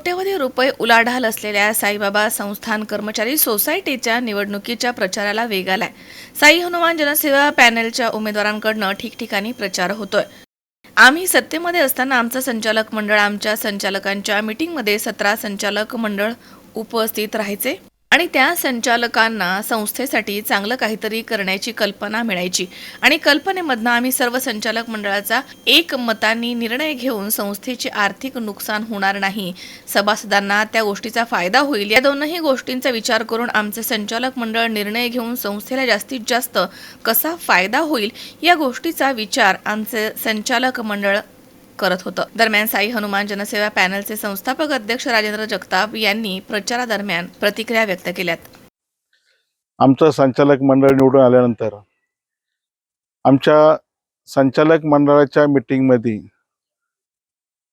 कोट्यवधी रुपये उलाढाल असलेल्या साईबाबा संस्थान कर्मचारी सोसायटीच्या निवडणुकीच्या प्रचाराला वेग आलाय. साई हनुमान जनसेवा पॅनेलच्या उमेदवारांकडनं ठिकठिकाणी प्रचार होतोय. आम्ही सत्तेमध्ये असताना आमचं संचालक मंडळ आमच्या संचालकांच्या मीटिंगमध्ये सतरा संचालक मंडळ उपस्थित राहायचे. आणि त्या संचालकांना संस्थेसाठी चांगलं काहीतरी करण्याची कल्पना मिळायची. आणि कल्पनेमधनं आम्ही सर्व संचालक मंडळाचा एक मतांनी निर्णय घेऊन संस्थेचे आर्थिक नुकसान होणार नाही. सभासदांना त्या गोष्टीचा फायदा होईल. या दोनही गोष्टींचा विचार करून आमचे संचालक मंडळ निर्णय घेऊन संस्थेला जास्तीत जास्त कसा फायदा होईल या गोष्टीचा विचार आमचे संचालक मंडळ करत होतं. दरम्यान साई हनुमान जनसेवा पॅनलचे संस्थापक अध्यक्ष राजेंद्र जगताप यांनी प्रचारादरम्यान प्रतिक्रिया व्यक्त केल्यात. आमचं संचालक मंडळ निवडून आल्यानंतर आमच्या संचालक मंडळाच्या मिटिंगमध्ये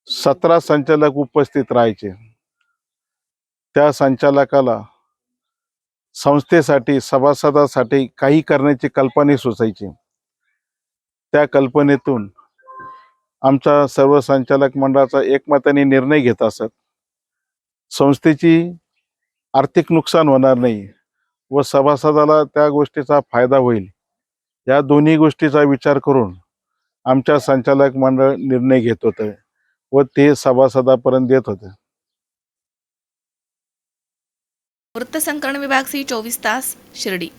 सतरा संचालक उपस्थित राहायचे. त्या संचालकाला संस्थेसाठी सभासदासाठी काही करण्याची कल्पना सुचायची. त्या कल्पनेतून आमच्या सर्व संचालक मंडळाचा एकमताने निर्णय घेत असत. संस्थेची आर्थिक नुकसान होणार नाही व सभासदाला त्या गोष्टीचा फायदा होईल. या दोन्ही गोष्टीचा विचार करून आमच्या संचालक मंडळ निर्णय घेत होते व ते सभासदापर्यंत देत होते. वृत्तसंकलन विभाग सी चोवीस तास शिर्डी.